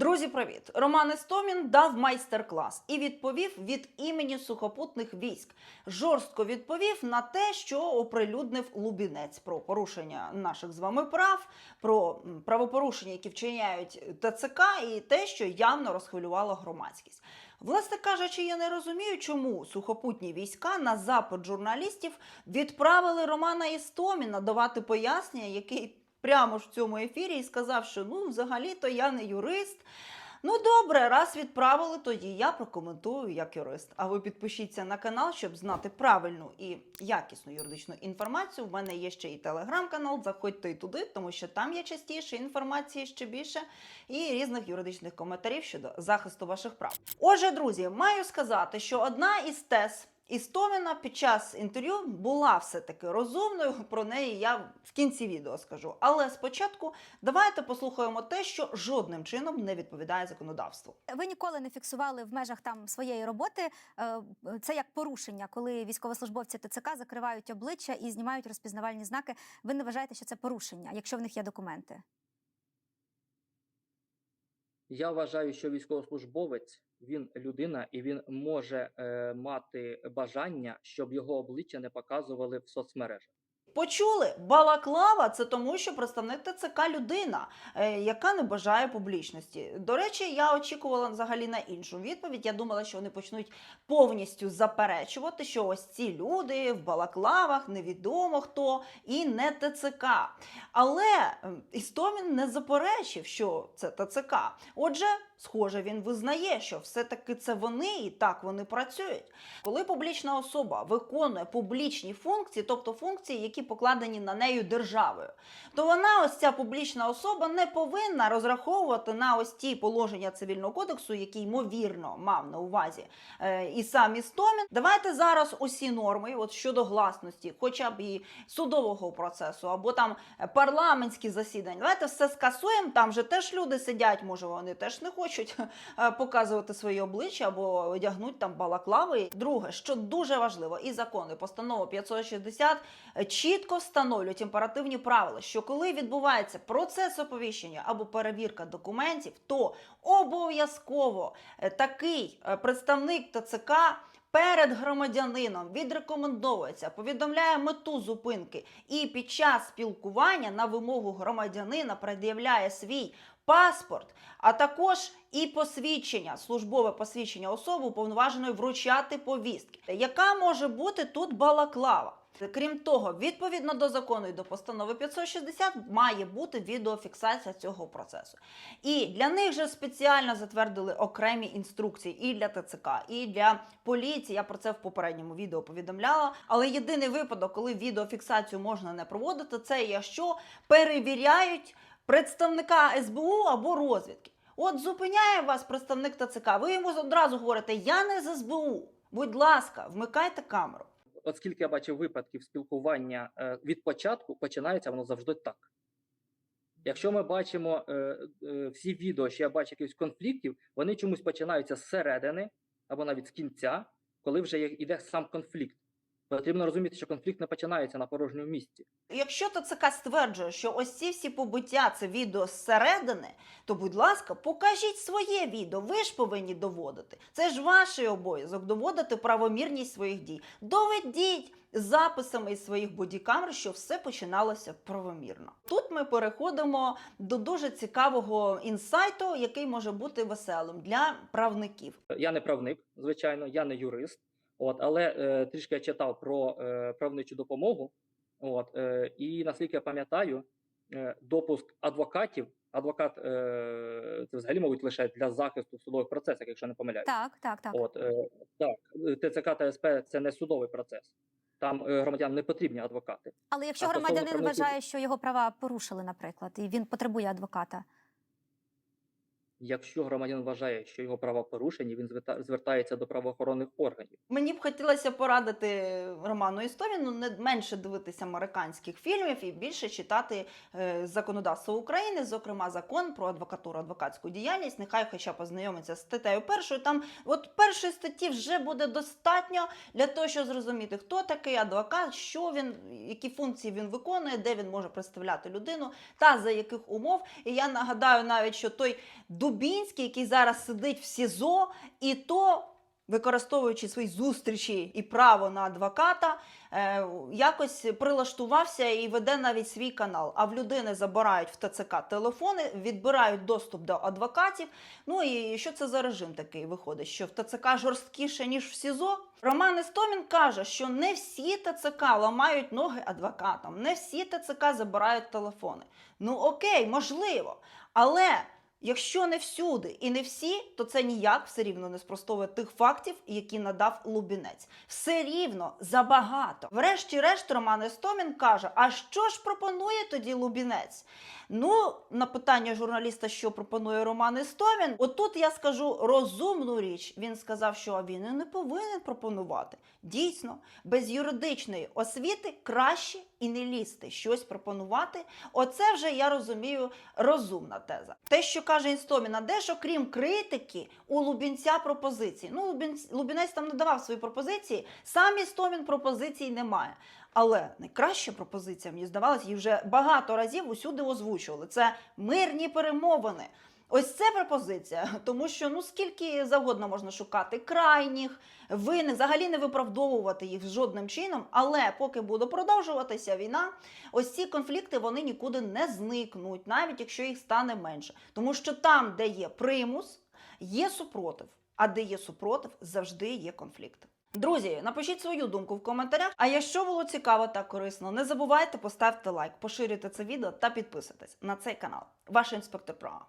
Друзі, привіт! Роман Істомін дав майстер-клас і відповів від імені сухопутних військ. Жорстко відповів на те, що оприлюднив Лубінець про порушення наших з вами прав, про правопорушення, які вчиняють ТЦК, і те, що явно розхвилювало громадськість. Власне кажучи, я не розумію, чому сухопутні війська на запит журналістів відправили Романа Істоміна давати пояснення, який прямо ж в цьому ефірі і сказав, що ну, взагалі-то я не юрист. Ну добре, раз відправили, тоді я прокоментую як юрист. А ви підпишіться на канал, щоб знати правильну і якісну юридичну інформацію. У мене є ще і телеграм-канал. Заходьте і туди, тому що там є частіше інформації ще більше і різних юридичних коментарів щодо захисту ваших прав. Отже, друзі, маю сказати, що одна із тез. Істоміна під час інтерв'ю була все-таки розумною. Про неї я в кінці відео скажу. Але спочатку давайте послухаємо те, що жодним чином не відповідає законодавству. Ви ніколи не фіксували в межах там своєї роботи е, це як порушення, коли військовослужбовці ТЦК закривають обличчя і знімають розпізнавальні знаки. Ви не вважаєте, що це порушення, якщо в них є документи? Я вважаю, що військовослужбовець він людина, і він може е, мати бажання, щоб його обличчя не показували в соцмережах. Почули, балаклава це тому, що представник ТЦК людина, е, яка не бажає публічності. До речі, я очікувала взагалі на іншу відповідь. Я думала, що вони почнуть повністю заперечувати, що ось ці люди в балаклавах, невідомо хто і не ТЦК. Але Істомін не заперечив, що це ТЦК. Отже, схоже, він визнає, що все-таки це вони і так вони працюють. Коли публічна особа виконує публічні функції, тобто функції, які покладені на нею державою, то вона, ось ця публічна особа, не повинна розраховувати на ось ті положення цивільного кодексу, які ймовірно мав на увазі е, і сам Істомін. Давайте зараз усі норми, от щодо гласності, хоча б і судового процесу, або там парламентські засідання. Давайте все скасуємо. Там же теж люди сидять, може вони теж не хочуть е, показувати свої обличчя або одягнуть там балаклави. Друге, що дуже важливо, і закони, постанова 560 е, чітко встановлюють імперативні правила, що коли відбувається процес оповіщення або перевірка документів, то обов'язково е, такий е, представник ТЦК. Перед громадянином відрекомендовується, повідомляє мету зупинки і під час спілкування на вимогу громадянина пред'являє свій паспорт, а також і посвідчення, службове посвідчення особи, уповноваженої вручати повістки. Яка може бути тут балаклава? Крім того, відповідно до закону і до постанови 560 має бути відеофіксація цього процесу. І для них же спеціально затвердили окремі інструкції і для ТЦК, і для поліції. Я про це в попередньому відео повідомляла. Але єдиний випадок, коли відеофіксацію можна не проводити, це якщо перевіряють представника СБУ або розвідки. От зупиняє вас представник ТЦК, ви йому одразу говорите: Я не з СБУ. Будь ласка, вмикайте камеру. Оскільки я бачив випадків спілкування е, від початку, починається воно завжди так. Якщо ми бачимо е, е, всі відео, що я бачу якихось конфліктів, вони чомусь починаються зсередини або навіть з кінця, коли вже йде сам конфлікт. Потрібно розуміти, що конфлікт не починається на порожньому місці. Якщо ТЦК стверджує, що ось ці всі побиття це відео зсередини, то будь ласка, покажіть своє відео. Ви ж повинні доводити. Це ж ваш обов'язок доводити правомірність своїх дій. Доведіть записами із своїх бодікамер, що все починалося правомірно. Тут ми переходимо до дуже цікавого інсайту, який може бути веселим для правників. Я не правник, звичайно, я не юрист. От, але е, трішки я читав про е, правничу допомогу. От, е, і наскільки я пам'ятаю, е, допуск адвокатів, адвокат е, це взагалі, мабуть, лише для захисту в судових процесах, якщо не помиляюсь. Так, так, так. От, е, так, ТЦК та СП це не судовий процес. Там е, громадянам не потрібні адвокати. Але якщо а громадянин вважає, що його права порушили, наприклад, і він потребує адвоката. Якщо громадянин вважає, що його права порушені, він зверта- звертається до правоохоронних органів. Мені б хотілося порадити Роману Істоміну не менше дивитися американських фільмів і більше читати е, законодавство України, зокрема закон про адвокатуру, адвокатську діяльність. Нехай хоча познайомиться з статтею першою. Там от першої статті вже буде достатньо для того, щоб зрозуміти, хто такий адвокат, що він, які функції він виконує, де він може представляти людину та за яких умов. І я нагадаю навіть, що той Дубінський, який зараз сидить в СІЗО, і то. Використовуючи свої зустрічі і право на адвоката, е, якось прилаштувався і веде навіть свій канал. А в людини забирають в ТЦК телефони, відбирають доступ до адвокатів. Ну і що це за режим такий виходить? Що в ТЦК жорсткіше, ніж в СІЗО? Роман Істомін каже, що не всі ТЦК ламають ноги адвокатам, не всі ТЦК забирають телефони. Ну окей, можливо. Але якщо не всюди і не всі, то це ніяк все рівно не спростовує тих фактів, які надав Лубінець. Все рівно забагато. Врешті-решт, Роман Істомін каже: а що ж пропонує тоді Лубінець? Ну, на питання журналіста, що пропонує Роман Істомін, отут я скажу розумну річ. Він сказав, що він і не повинен пропонувати. Дійсно, без юридичної освіти краще і не лізти щось пропонувати. Оце вже я розумію розумна теза. Те, що каже Інстоміна, де ж окрім критики у Лубінця пропозиції? Ну, Лубінець, Лубінець там не давав свої пропозиції, сам Істомін пропозицій немає. Але найкраща пропозиція, мені здавалось, її вже багато разів усюди озвучували. Це мирні перемовини. Ось це пропозиція, тому що ну скільки завгодно можна шукати крайніх, винних, взагалі не виправдовувати їх жодним чином. Але поки буде продовжуватися війна, ось ці конфлікти вони нікуди не зникнуть, навіть якщо їх стане менше. Тому що там, де є примус, є супротив. А де є супротив, завжди є конфлікт. Друзі, напишіть свою думку в коментарях. А якщо було цікаво та корисно, не забувайте поставити лайк, поширюйте це відео та підписуйтесь на цей канал. Ваш інспектор права.